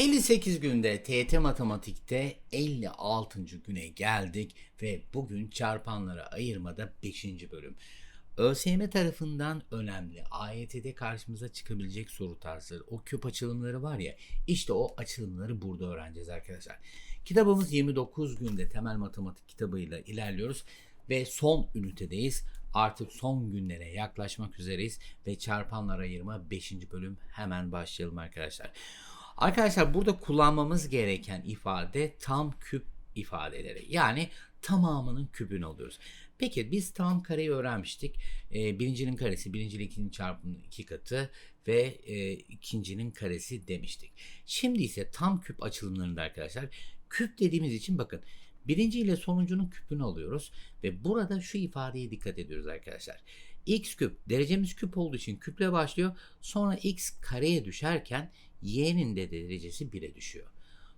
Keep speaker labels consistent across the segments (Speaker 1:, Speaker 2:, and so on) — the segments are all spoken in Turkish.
Speaker 1: 58 günde TYT Matematik'te 56. güne geldik ve bugün çarpanlara ayırmada 5. bölüm. ÖSYM tarafından önemli AYT'de karşımıza çıkabilecek soru tarzları, o küp açılımları var ya, işte o açılımları burada öğreneceğiz arkadaşlar. Kitabımız 29 günde temel matematik kitabıyla ilerliyoruz ve son ünitedeyiz. Artık son günlere yaklaşmak üzereyiz ve çarpanlar ayırma 5. bölüm hemen başlayalım arkadaşlar. Arkadaşlar burada kullanmamız gereken ifade tam küp ifadeleri. Yani tamamının küpünü alıyoruz. Peki biz tam kareyi öğrenmiştik. Ee, birincinin karesi birinci ile ikincinin çarpımının iki katı ve e, ikincinin karesi demiştik. Şimdi ise tam küp açılımlarında arkadaşlar küp dediğimiz için bakın birinci ile sonuncunun küpünü alıyoruz ve burada şu ifadeye dikkat ediyoruz arkadaşlar. x küp derecemiz küp olduğu için küple başlıyor. Sonra x kareye düşerken y'nin de derecesi 1'e düşüyor.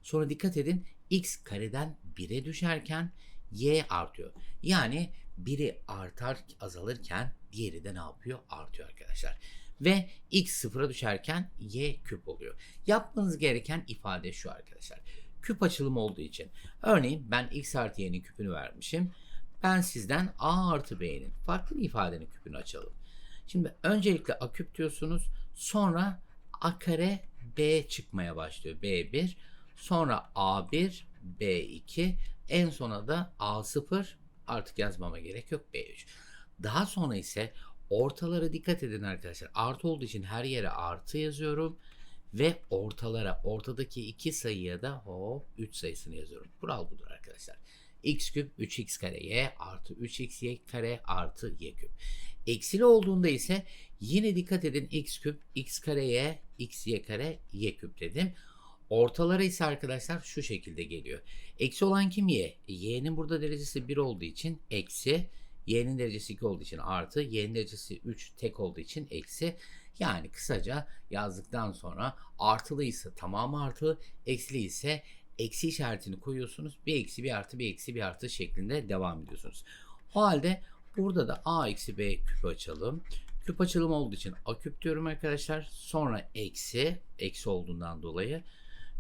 Speaker 1: Sonra dikkat edin x kareden 1'e düşerken y artıyor. Yani biri artar azalırken diğeri de ne yapıyor? Artıyor arkadaşlar. Ve x sıfıra düşerken y küp oluyor. Yapmanız gereken ifade şu arkadaşlar. Küp açılımı olduğu için. Örneğin ben x artı y'nin küpünü vermişim. Ben sizden a artı b'nin farklı bir ifadenin küpünü açalım. Şimdi öncelikle a küp diyorsunuz. Sonra a kare b çıkmaya başlıyor. b1 sonra a1 b2 en sona da a0 artık yazmama gerek yok b3. Daha sonra ise ortalara dikkat edin arkadaşlar. Artı olduğu için her yere artı yazıyorum ve ortalara ortadaki iki sayıya da hop 3 sayısını yazıyorum. Kural budur arkadaşlar. x küp 3x kare y artı 3xy kare artı y küp. Eksili olduğunda ise yine dikkat edin x küp x kare y x y kare y küp dedim. Ortalara ise arkadaşlar şu şekilde geliyor. Eksi olan kim y? Y'nin burada derecesi 1 olduğu için eksi. Y'nin derecesi 2 olduğu için artı. Y'nin derecesi 3 tek olduğu için eksi. Yani kısaca yazdıktan sonra artılı ise tamamı artı, eksili ise eksi işaretini koyuyorsunuz. Bir eksi bir artı bir eksi bir artı şeklinde devam ediyorsunuz. O halde burada da a eksi b küpü açalım. Küp açılım olduğu için a küp diyorum arkadaşlar. Sonra eksi, eksi olduğundan dolayı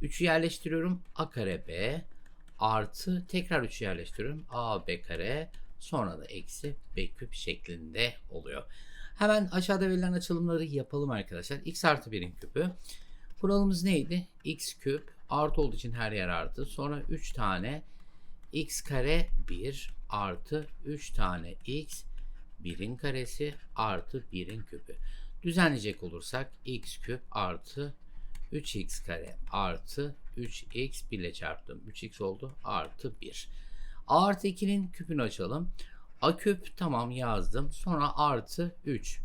Speaker 1: 3'ü yerleştiriyorum. A kare B artı tekrar 3'ü yerleştiriyorum. A B kare sonra da eksi B küp şeklinde oluyor. Hemen aşağıda verilen açılımları yapalım arkadaşlar. X artı 1'in küpü. Kuralımız neydi? X küp artı olduğu için her yer artı. Sonra 3 tane x kare 1 artı 3 tane x 1'in karesi artı 1'in küpü. Düzenleyecek olursak x küp artı 3x kare artı 3x 1 ile çarptım. 3x oldu artı 1. A artı 2'nin küpünü açalım. A küp tamam yazdım. Sonra artı 3.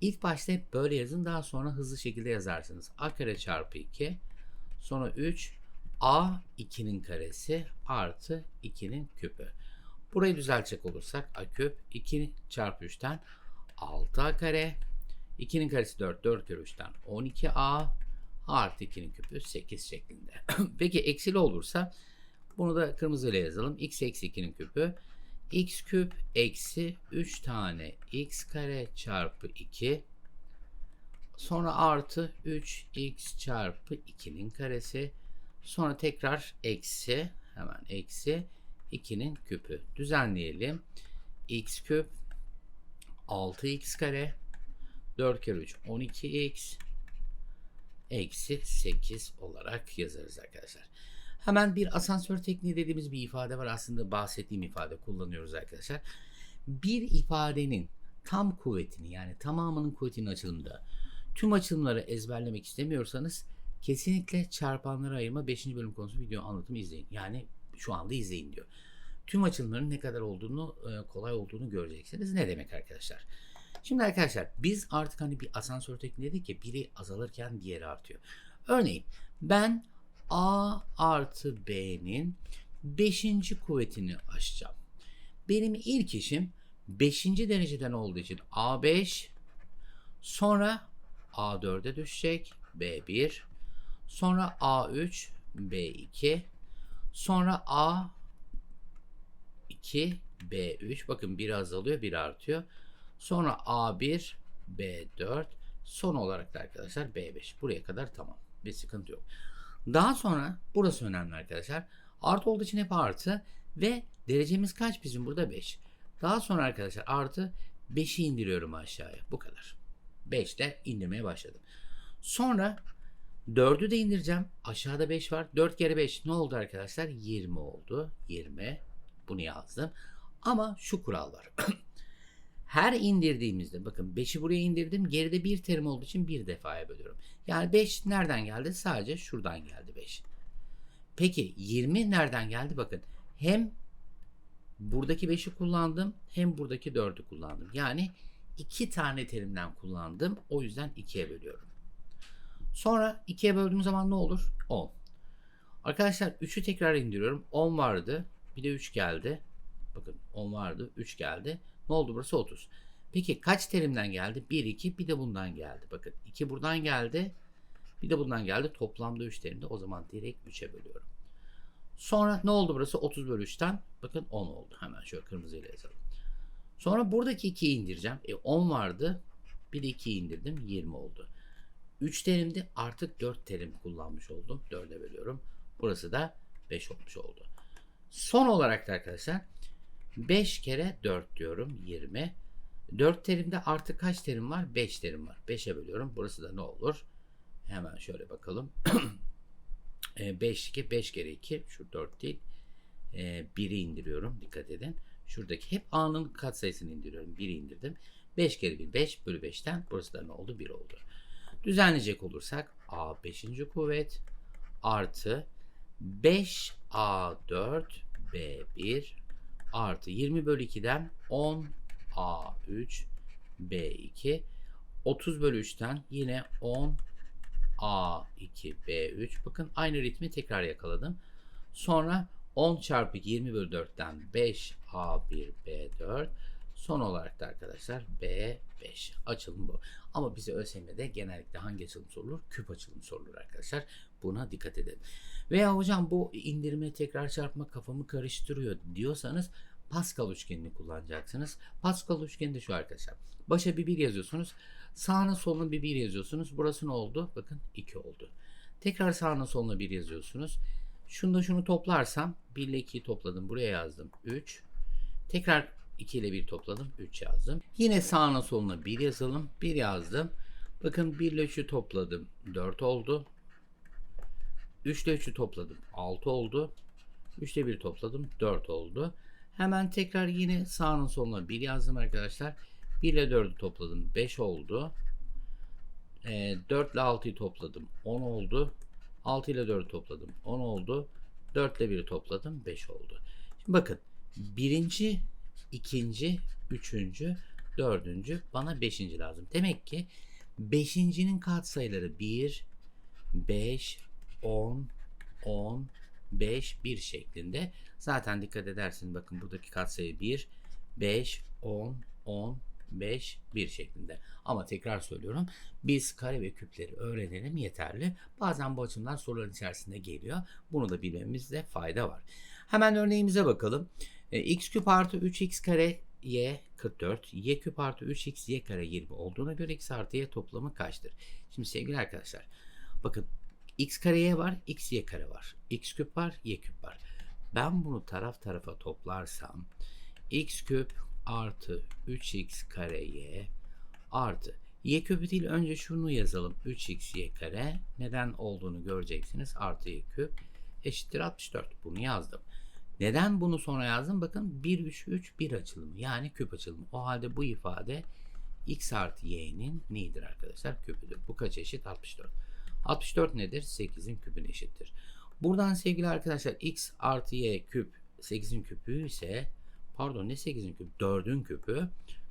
Speaker 1: İlk başta hep böyle yazın. Daha sonra hızlı şekilde yazarsınız. A kare çarpı 2. Sonra 3. A 2'nin karesi artı 2'nin küpü. Burayı düzeltecek olursak A küp 2 çarpı 3'ten 6A kare. 2'nin karesi 4. 4 kere 3'ten 12A artı 2'nin küpü 8 şeklinde. Peki eksili olursa bunu da kırmızıyla yazalım. x eksi 2'nin küpü x küp eksi 3 tane x kare çarpı 2 sonra artı 3x çarpı 2'nin karesi sonra tekrar eksi hemen eksi 2'nin küpü düzenleyelim x küp 6x kare 4 kere 3 12x eksi 8 olarak yazarız arkadaşlar. Hemen bir asansör tekniği dediğimiz bir ifade var. Aslında bahsettiğim ifade kullanıyoruz arkadaşlar. Bir ifadenin tam kuvvetini yani tamamının kuvvetinin açılımında tüm açılımları ezberlemek istemiyorsanız kesinlikle çarpanları ayırma 5. bölüm konusu video anlatımı izleyin. Yani şu anda izleyin diyor. Tüm açılımların ne kadar olduğunu kolay olduğunu göreceksiniz. Ne demek arkadaşlar? Şimdi arkadaşlar biz artık hani bir asansör tekniği dedik ya biri azalırken diğeri artıyor. Örneğin ben A artı B'nin 5. kuvvetini aşacağım. Benim ilk işim 5. dereceden olduğu için A5 sonra A4'e düşecek B1 sonra A3 B2 sonra A2 B3 bakın bir azalıyor bir artıyor. Sonra A1, B4, son olarak da arkadaşlar B5. Buraya kadar tamam. Bir sıkıntı yok. Daha sonra burası önemli arkadaşlar. Artı olduğu için hep artı ve derecemiz kaç bizim burada 5. Daha sonra arkadaşlar artı 5'i indiriyorum aşağıya. Bu kadar. 5 ile indirmeye başladım. Sonra 4'ü de indireceğim. Aşağıda 5 var. 4 kere 5 ne oldu arkadaşlar? 20 oldu. 20. Bunu yazdım. Ama şu kural var. Her indirdiğimizde bakın 5'i buraya indirdim. Geride bir terim olduğu için bir defaya bölüyorum. Yani 5 nereden geldi? Sadece şuradan geldi 5. Peki 20 nereden geldi? Bakın hem buradaki 5'i kullandım hem buradaki 4'ü kullandım. Yani iki tane terimden kullandım. O yüzden 2'ye bölüyorum. Sonra 2'ye böldüğüm zaman ne olur? 10. Arkadaşlar 3'ü tekrar indiriyorum. 10 vardı. Bir de 3 geldi. Bakın 10 vardı. 3 geldi. Ne oldu burası? 30. Peki kaç terimden geldi? 1, 2 bir de bundan geldi. Bakın 2 buradan geldi. Bir de bundan geldi. Toplamda 3 terimde. O zaman direkt 3'e bölüyorum. Sonra ne oldu burası? 30 bölü 3'ten. Bakın 10 oldu. Hemen şöyle kırmızıyla yazalım. Sonra buradaki 2'yi indireceğim. E 10 vardı. Bir de 2'yi indirdim. 20 oldu. 3 terimde artık 4 terim kullanmış oldum. 4'e bölüyorum. Burası da 5 olmuş oldu. Son olarak da arkadaşlar 5 kere 4 diyorum 20. 4 terimde artık kaç terim var? 5 terim var. 5'e bölüyorum. Burası da ne olur? Hemen şöyle bakalım. 5 2 5 kere 2 şu 4 değil. 1'i indiriyorum. Dikkat edin. Şuradaki hep A'nın katsayısını indiriyorum. 1'i indirdim. 5 kere 1 5 bölü 5'ten burası da ne oldu? 1 oldu. Düzenleyecek olursak A 5. kuvvet artı 5A4 B1 artı 20 bölü 2'den 10 A3 B2 30 bölü 3'ten yine 10 A2 B3 bakın aynı ritmi tekrar yakaladım. Sonra 10 çarpı 20 bölü 4'ten 5 A1 B4 son olarak da arkadaşlar B5 açılım bu. Ama bize ÖSYM'de genellikle hangi açılım sorulur? Küp açılım sorulur arkadaşlar. Buna dikkat edin. Veya hocam bu indirme tekrar çarpma kafamı karıştırıyor diyorsanız Pascal üçgenini kullanacaksınız. Pascal üçgeni de şu arkadaşlar. Başa bir bir yazıyorsunuz. Sağına soluna bir bir yazıyorsunuz. Burası ne oldu? Bakın 2 oldu. Tekrar sağına soluna bir yazıyorsunuz. Şunu da şunu toplarsam 1 ile 2'yi topladım. Buraya yazdım. 3. Tekrar 2 ile 1 topladım. 3 yazdım. Yine sağına soluna 1 yazalım. 1 yazdım. Bakın 1 ile 3'ü topladım. 4 oldu. 3 ile 3'ü topladım. 6 oldu. 3 ile 1 topladım. 4 oldu. Hemen tekrar yine sağının soluna 1 yazdım arkadaşlar. 1 ile 4'ü topladım. 5 oldu. E, 4 ile 6'yı topladım. 10 oldu. 6 ile 4'ü topladım. 10 oldu. 4 ile 1'i topladım. 5 oldu. Şimdi bakın. Birinci, ikinci, üçüncü, dördüncü bana beşinci lazım. Demek ki beşincinin katsayıları 1, 5, 10, 10, 5, 1 şeklinde. Zaten dikkat edersin bakın buradaki katsayı 1, 5, 10, 10, 5, 1 şeklinde. Ama tekrar söylüyorum biz kare ve küpleri öğrenelim yeterli. Bazen bu açımdan soruların içerisinde geliyor. Bunu da bilmemizde fayda var. Hemen örneğimize bakalım. E, x küp artı 3x kare y 44, y küp artı 3x y kare 20 olduğuna göre x artı y toplamı kaçtır? Şimdi sevgili arkadaşlar bakın x kare y var, x y kare var. x küp var, y küp var. Ben bunu taraf tarafa toplarsam x küp artı 3x kare y artı y küpü değil önce şunu yazalım 3x y kare neden olduğunu göreceksiniz artı y küp eşittir 64 bunu yazdım. Neden bunu sonra yazdım? Bakın 1 3 3 1 açılımı yani küp açılımı. O halde bu ifade x artı y'nin nedir arkadaşlar? Küpüdür. Bu kaç eşit? 64. 64 nedir? 8'in küpüne eşittir. Buradan sevgili arkadaşlar x artı y küp 8'in küpü ise pardon ne 8'in küpü? 4'ün küpü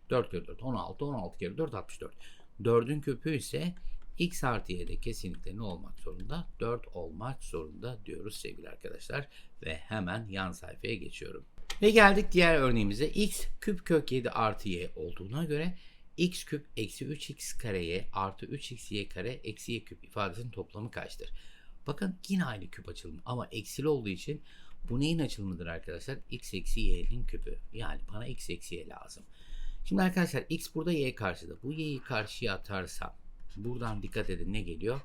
Speaker 1: 4 kere 4 16 16 kere 4 64. 4'ün küpü ise x artı y'de kesinlikle ne olmak zorunda? 4 olmak zorunda diyoruz sevgili arkadaşlar. Ve hemen yan sayfaya geçiyorum. Ve geldik diğer örneğimize. x küp kök 7 artı y olduğuna göre x küp eksi 3x kare y artı 3xy kare eksi y küp ifadesinin toplamı kaçtır? Bakın yine aynı küp açılımı ama eksili olduğu için bu neyin açılımıdır arkadaşlar? x eksi y'nin küpü. Yani bana x eksi y lazım. Şimdi arkadaşlar x burada y karşıda. Bu y'yi karşıya atarsam buradan dikkat edin ne geliyor?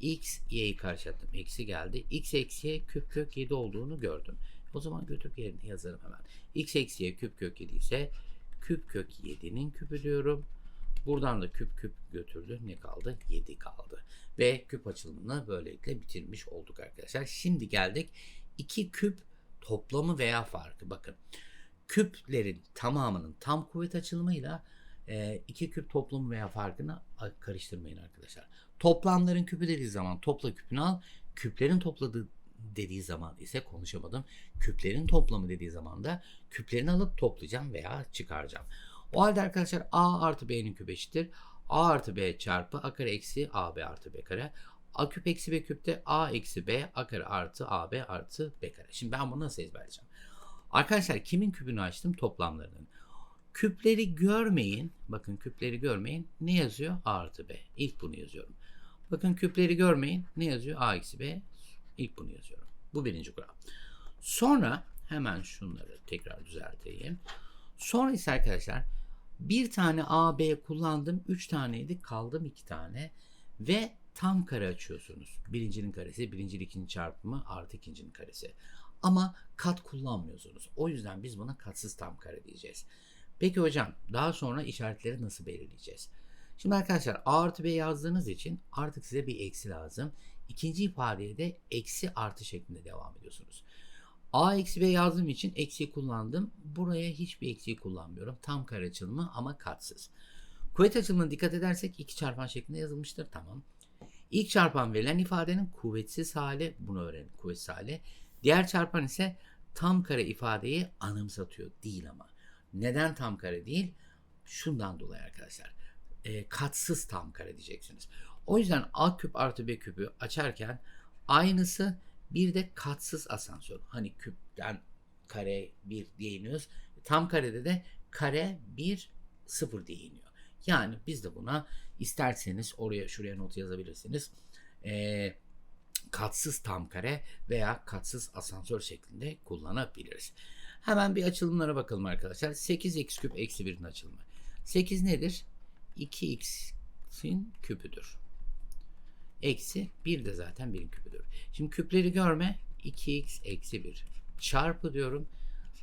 Speaker 1: x y'yi karşılattım. Eksi geldi. x eksi y küp kök 7 olduğunu gördüm. O zaman götürüp yerine yazarım hemen. x eksi y küp kök 7 ise küp kök 7'nin küpü diyorum. Buradan da küp küp götürdü. Ne kaldı? 7 kaldı. Ve küp açılımını böylelikle bitirmiş olduk arkadaşlar. Şimdi geldik iki küp toplamı veya farkı. Bakın küplerin tamamının tam kuvvet açılımıyla e, iki küp toplamı veya farkını karıştırmayın arkadaşlar. Toplamların küpü dediği zaman topla küpünü al. Küplerin topladığı dediği zaman ise konuşamadım. Küplerin toplamı dediği zaman da küplerini alıp toplayacağım veya çıkaracağım. O halde arkadaşlar a artı b'nin küpü eşittir. a artı b çarpı a kare eksi ab artı b kare. a küp eksi b küpte a eksi b a kare artı ab artı b kare. Şimdi ben bunu nasıl ezberleyeceğim? Arkadaşlar kimin küpünü açtım? Toplamlarının. Küpleri görmeyin. Bakın küpleri görmeyin. Ne yazıyor? A artı B. İlk bunu yazıyorum. Bakın küpleri görmeyin. Ne yazıyor? A eksi B. İlk bunu yazıyorum. Bu birinci kural. Sonra hemen şunları tekrar düzelteyim. Sonra ise arkadaşlar bir tane A, B kullandım. Üç taneydi. Kaldım iki tane. Ve tam kare açıyorsunuz. Birincinin karesi, birincinin ikinci çarpımı artı ikincinin karesi. Ama kat kullanmıyorsunuz. O yüzden biz buna katsız tam kare diyeceğiz. Peki hocam daha sonra işaretleri nasıl belirleyeceğiz? Şimdi arkadaşlar A artı B yazdığınız için artık size bir eksi lazım. İkinci ifadeye de eksi artı şeklinde devam ediyorsunuz. A eksi B yazdığım için eksiyi kullandım. Buraya hiçbir eksiyi kullanmıyorum. Tam kare açılımı ama katsız. Kuvvet açılımına dikkat edersek iki çarpan şeklinde yazılmıştır. Tamam. İlk çarpan verilen ifadenin kuvvetsiz hali. Bunu öğrenin. Kuvvetsiz hali. Diğer çarpan ise tam kare ifadeyi anımsatıyor. Değil ama. Neden tam kare değil? Şundan dolayı arkadaşlar. E, katsız tam kare diyeceksiniz. O yüzden A küp artı B küpü açarken aynısı bir de katsız asansör. Hani küpten kare 1 diye. Tam karede de kare 1 0 diye iniyor. Yani biz de buna isterseniz oraya şuraya not yazabilirsiniz. Eee katsız tam kare veya katsız asansör şeklinde kullanabiliriz. Hemen bir açılımlara bakalım arkadaşlar. 8x küp eksi 1'in açılımı. 8 nedir? 2x'in küpüdür. Eksi 1 de zaten 1'in küpüdür. Şimdi küpleri görme 2x eksi 1 çarpı diyorum.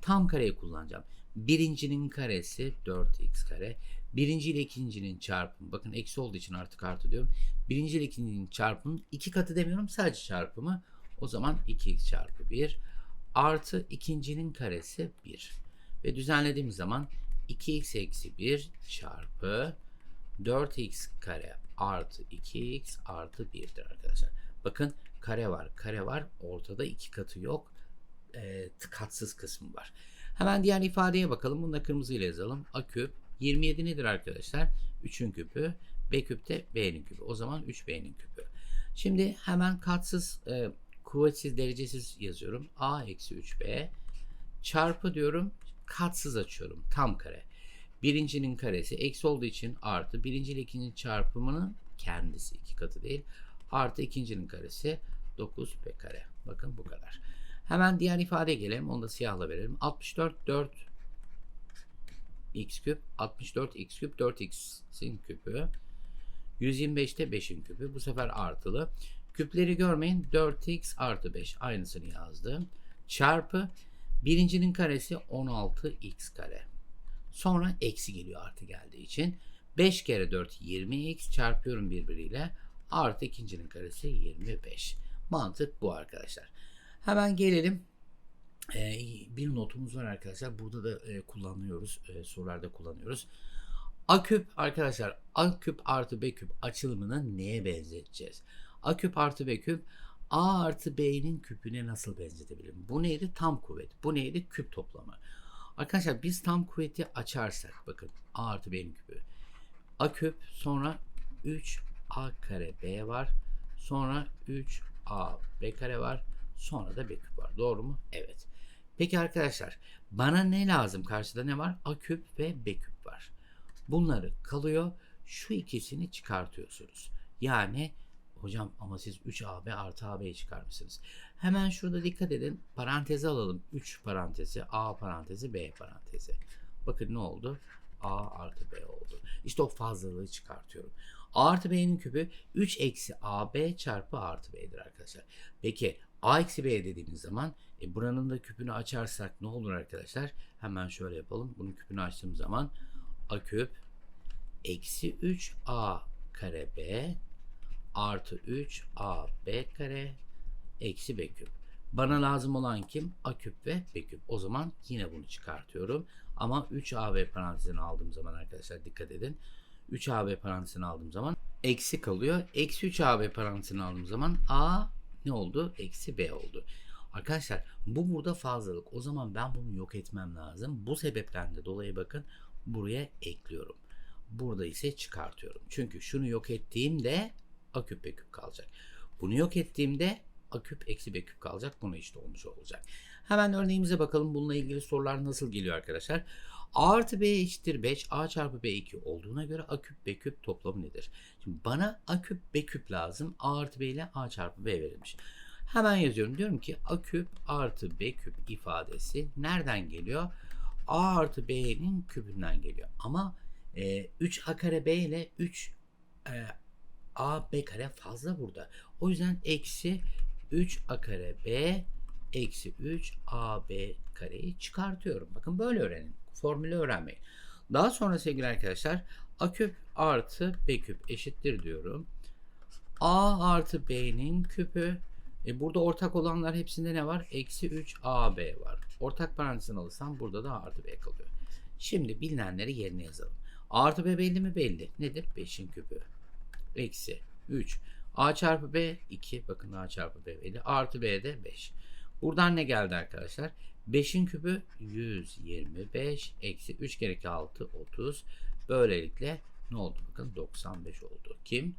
Speaker 1: Tam kareyi kullanacağım. Birincinin karesi 4x kare. Birinci ile ikincinin çarpımı. Bakın eksi olduğu için artık artı diyorum. Birinci ile ikincinin çarpımı. iki katı demiyorum sadece çarpımı. O zaman 2x çarpı 1 artı ikincinin karesi 1. Ve düzenlediğimiz zaman 2x eksi 1 çarpı 4x kare artı 2x artı 1'dir arkadaşlar. Bakın kare var, kare var. Ortada iki katı yok. E, katsız kısmı var. Hemen diğer ifadeye bakalım. Bunu da kırmızı ile yazalım. A küp 27 nedir arkadaşlar? 3'ün küpü. B küp de B'nin küpü. O zaman 3B'nin küpü. Şimdi hemen katsız, e, kuvvetsiz, derecesiz yazıyorum. A eksi 3B çarpı diyorum. Katsız açıyorum. Tam kare. Birincinin karesi eksi olduğu için artı. Birinci ile ikincinin çarpımının kendisi. iki katı değil. Artı ikincinin karesi 9B kare. Bakın bu kadar. Hemen diğer ifadeye gelelim. Onu da siyahla verelim. 64 4 x küp 64 x küp 4x'in küpü. 125'te 5'in küpü. Bu sefer artılı. Küpleri görmeyin. 4x artı 5 aynısını yazdım. Çarpı birincinin karesi 16x kare. Sonra eksi geliyor artı geldiği için. 5 kere 4 20x çarpıyorum birbiriyle. Artı ikincinin karesi 25 mantık bu arkadaşlar. Hemen gelelim e, bir notumuz var arkadaşlar. Burada da e, kullanıyoruz. E, sorularda kullanıyoruz. A küp arkadaşlar A küp artı B küp açılımını neye benzeteceğiz? A küp artı B küp A artı B'nin küpüne nasıl benzetebilirim? Bu neydi? Tam kuvvet. Bu neydi? Küp toplamı. Arkadaşlar biz tam kuvveti açarsak bakın A artı B'nin küpü. A küp sonra 3 A kare B var. Sonra 3 A B kare var. Sonra da B küp var. Doğru mu? Evet. Peki arkadaşlar bana ne lazım? Karşıda ne var? A küp ve B küp var. Bunları kalıyor. Şu ikisini çıkartıyorsunuz. Yani hocam ama siz 3AB artı AB'yi çıkarmışsınız. Hemen şurada dikkat edin. Parantezi alalım. 3 parantezi, A parantezi, B parantezi. Bakın ne oldu? A artı B oldu. İşte o fazlalığı çıkartıyorum. A artı B'nin küpü 3 eksi AB çarpı artı B'dir arkadaşlar. Peki A eksi B dediğimiz zaman e, buranın da küpünü açarsak ne olur arkadaşlar? Hemen şöyle yapalım. Bunun küpünü açtığım zaman A küp eksi 3A kare B artı 3AB kare eksi B küp. Bana lazım olan kim? A küp ve B küp. O zaman yine bunu çıkartıyorum. Ama 3AB parantezini aldığım zaman arkadaşlar dikkat edin. 3AB parantezini aldığım zaman eksi kalıyor. Eksi 3AB parantezini aldığım zaman A ne oldu? Eksi B oldu. Arkadaşlar bu burada fazlalık. O zaman ben bunu yok etmem lazım. Bu sebepten de dolayı bakın buraya ekliyorum. Burada ise çıkartıyorum. Çünkü şunu yok ettiğimde A küp B küp kalacak. Bunu yok ettiğimde A küp eksi B küp kalacak. Buna işte olmuş olacak. Hemen örneğimize bakalım. Bununla ilgili sorular nasıl geliyor arkadaşlar? A artı B eşittir 5. A çarpı B 2 olduğuna göre A küp B küp toplamı nedir? Şimdi bana A küp B küp lazım. A artı B ile A çarpı B verilmiş. Hemen yazıyorum. Diyorum ki A küp artı B küp ifadesi nereden geliyor? A artı B'nin küpünden geliyor. Ama e, 3A kare B ile 3 e, A B kare fazla burada. O yüzden eksi 3A kare B eksi 3 AB kareyi çıkartıyorum. Bakın böyle öğrenin. Formülü öğrenmeyin. Daha sonra sevgili arkadaşlar A küp artı B küp eşittir diyorum. A artı B'nin küpü e burada ortak olanlar hepsinde ne var? Eksi 3 AB var. Ortak parantezini alırsam burada da A artı B kalıyor. Şimdi bilinenleri yerine yazalım. A artı B belli mi? Belli. Nedir? 5'in küpü. Eksi 3. A çarpı B 2. Bakın A çarpı B belli. A artı B de 5. Buradan ne geldi arkadaşlar? 5'in küpü 125 eksi 3 kere 2 6 30. Böylelikle ne oldu? Bakın 95 oldu. Kim?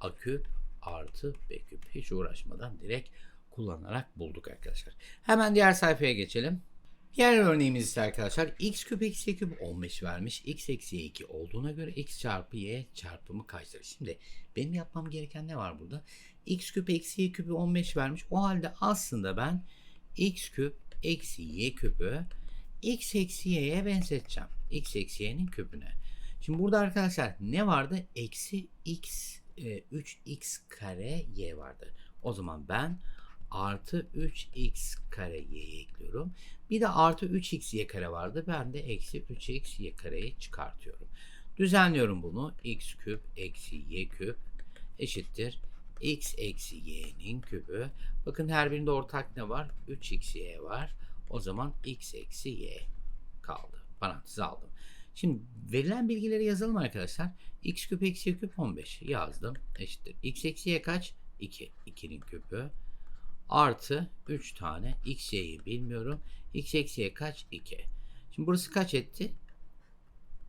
Speaker 1: A küp artı B küp. Hiç uğraşmadan direkt kullanarak bulduk arkadaşlar. Hemen diğer sayfaya geçelim. Diğer örneğimiz ise arkadaşlar x küp eksi y küp 15 vermiş. x eksi y 2 olduğuna göre x çarpı y çarpımı kaçtır? Şimdi benim yapmam gereken ne var burada? x küp eksi y küpü 15 vermiş. O halde aslında ben x küp eksi y küpü x eksi y'ye benzeteceğim. x eksi y'nin küpüne. Şimdi burada arkadaşlar ne vardı? Eksi x e, 3x kare y vardı. O zaman ben artı 3x kare y'yi ekliyorum. Bir de artı 3x y kare vardı. Ben de eksi 3x y kareyi çıkartıyorum. Düzenliyorum bunu. x küp eksi y küp eşittir. X eksi y'nin küpü. Bakın her birinde ortak ne var? 3xy var. O zaman x eksi y kaldı. Parantez aldım. Şimdi verilen bilgileri yazalım arkadaşlar. x küp eksi y küp 15 yazdım. Eşittir. x eksi y kaç? 2. 2'nin küpü. Artı 3 tane x y'yi bilmiyorum. x eksi y kaç? 2. Şimdi burası kaç etti?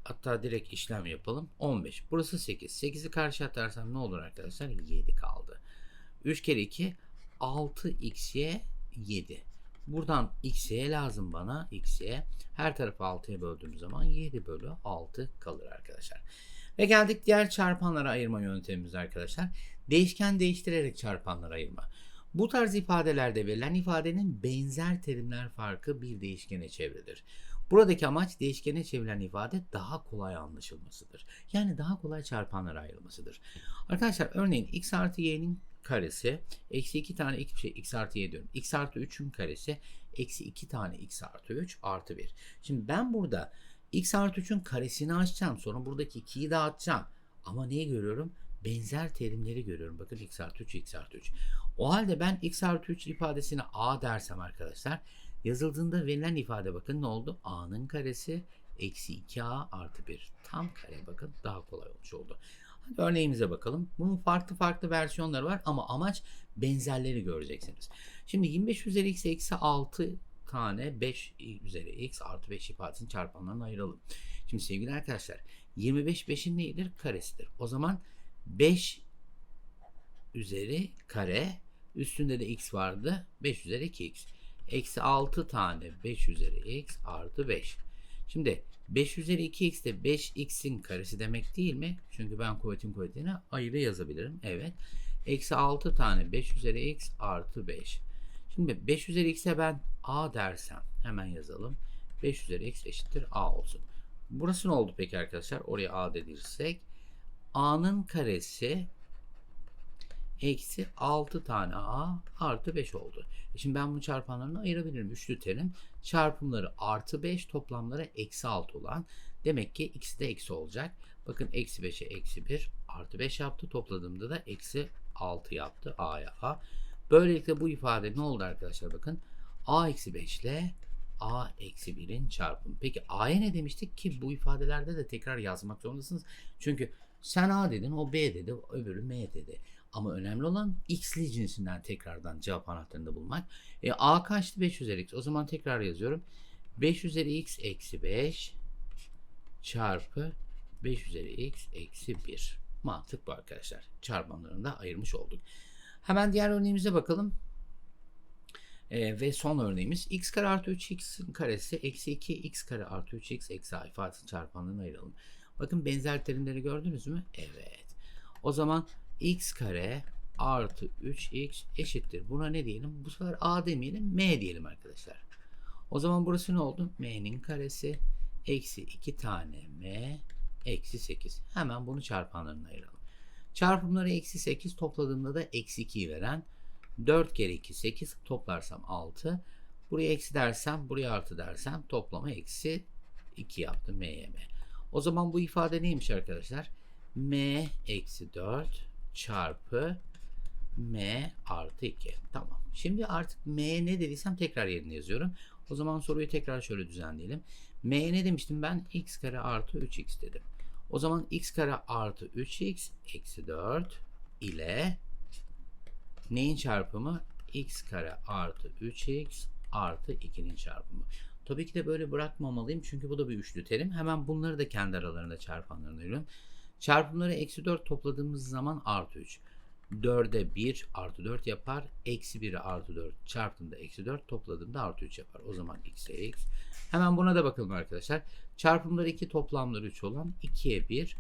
Speaker 1: Hatta direkt işlem yapalım. 15. Burası 8. 8'i karşı atarsam ne olur arkadaşlar? 7 kaldı. 3 kere 2 6 xy 7. Buradan xy lazım bana. xy. Her tarafı 6'ya böldüğüm zaman 7 bölü 6 kalır arkadaşlar. Ve geldik diğer çarpanlara ayırma yöntemimiz arkadaşlar. Değişken değiştirerek çarpanlara ayırma. Bu tarz ifadelerde verilen ifadenin benzer terimler farkı bir değişkene çevrilir. Buradaki amaç değişkene çevrilen ifade daha kolay anlaşılmasıdır. Yani daha kolay çarpanlara ayrılmasıdır. Arkadaşlar örneğin x artı y'nin karesi eksi 2 tane x, şey, x artı y diyorum. x artı 3'ün karesi eksi 2 tane x artı 3 artı 1. Şimdi ben burada x artı 3'ün karesini açacağım. Sonra buradaki 2'yi dağıtacağım. Ama neyi görüyorum? Benzer terimleri görüyorum. Bakın x artı 3, x artı 3. O halde ben x artı 3 ifadesine a dersem arkadaşlar yazıldığında verilen ifade bakın ne oldu? a'nın karesi eksi 2a artı 1. Tam kare bakın daha kolay olmuş oldu. Hadi örneğimize bakalım. Bunun farklı farklı versiyonları var ama amaç benzerleri göreceksiniz. Şimdi 25 üzeri x eksi 6 tane 5 üzeri x artı 5 ifadesinin çarpanlarına ayıralım. Şimdi sevgili arkadaşlar 25 5'in neyidir? Karesidir. O zaman 5 üzeri kare üstünde de x vardı. 5 üzeri 2x. Eksi 6 tane 5 üzeri x artı 5. Şimdi 5 üzeri 2x de 5x'in karesi demek değil mi? Çünkü ben kuvvetin kuvvetini ayrı yazabilirim. Evet. Eksi 6 tane 5 üzeri x artı 5. Şimdi 5 üzeri x'e ben a dersem hemen yazalım. 5 üzeri x eşittir a olsun. Burası ne oldu peki arkadaşlar? Oraya a dedirsek a'nın karesi eksi 6 tane a artı 5 oldu. E Şimdi ben bunu çarpanlarına ayırabilirim. Üçlü terim çarpımları artı 5 toplamları eksi 6 olan demek ki ikisi de eksi olacak. Bakın eksi 5'e eksi 1 artı 5 yaptı. Topladığımda da eksi 6 yaptı a'ya a. Böylelikle bu ifade ne oldu arkadaşlar bakın. a eksi 5 ile a eksi 1'in çarpımı. Peki a'ya ne demiştik ki bu ifadelerde de tekrar yazmak zorundasınız. Çünkü sen a dedin o b dedi öbürü m dedi. Ama önemli olan x'li cinsinden tekrardan cevap anahtarında bulmak. E, a kaçtı? 5 üzeri x. O zaman tekrar yazıyorum. 5 üzeri x eksi 5 çarpı 5 üzeri x eksi 1. Mantık bu arkadaşlar. Çarpanlarını da ayırmış olduk. Hemen diğer örneğimize bakalım. E, ve son örneğimiz x kare artı 3x'in karesi eksi 2 x kare artı 3x eksi a ifadesinin çarpanlarını ayıralım. Bakın benzer terimleri gördünüz mü? Evet. O zaman x kare artı 3x eşittir. Buna ne diyelim? Bu sefer a demeyelim m diyelim arkadaşlar. O zaman burası ne oldu? m'nin karesi eksi 2 tane m eksi 8. Hemen bunu çarpanlarına ayıralım. Çarpımları eksi 8 topladığımda da eksi 2'yi veren 4 kere 2 8 toplarsam 6. Buraya eksi dersem buraya artı dersem toplama eksi 2 yaptı m'ye m. O zaman bu ifade neymiş arkadaşlar? m eksi 4 çarpı m artı 2. Tamam. Şimdi artık m'ye ne dediysem tekrar yerine yazıyorum. O zaman soruyu tekrar şöyle düzenleyelim. m'ye ne demiştim ben? x kare artı 3x dedim. O zaman x kare artı 3x eksi 4 ile neyin çarpımı? x kare artı 3x artı 2'nin çarpımı. Tabii ki de böyle bırakmamalıyım çünkü bu da bir üçlü terim. Hemen bunları da kendi aralarında çarpanlarına ayırıyorum. Çarpımları eksi 4 topladığımız zaman artı 3. 4'e 1 artı 4 yapar. Eksi 1'e artı 4 çarptığımda eksi 4 topladığımda artı 3 yapar. O zaman x'e x. Hemen buna da bakalım arkadaşlar. Çarpımları 2 toplamları 3 olan 2'ye 1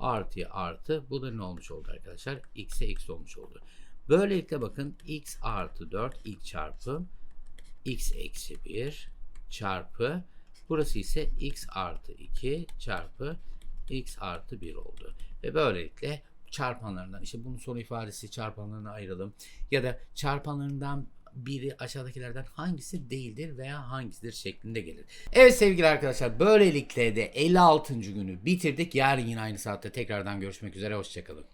Speaker 1: artıya artı. Bu da ne olmuş oldu arkadaşlar? x'e x olmuş oldu. Böylelikle bakın x artı 4 ilk çarpım x eksi 1 çarpı burası ise x artı 2 çarpı x artı 1 oldu. Ve böylelikle çarpanlarından işte bunun son ifadesi çarpanlarına ayıralım. Ya da çarpanlarından biri aşağıdakilerden hangisi değildir veya hangisidir şeklinde gelir. Evet sevgili arkadaşlar böylelikle de 56. günü bitirdik. Yarın yine aynı saatte tekrardan görüşmek üzere. Hoşçakalın.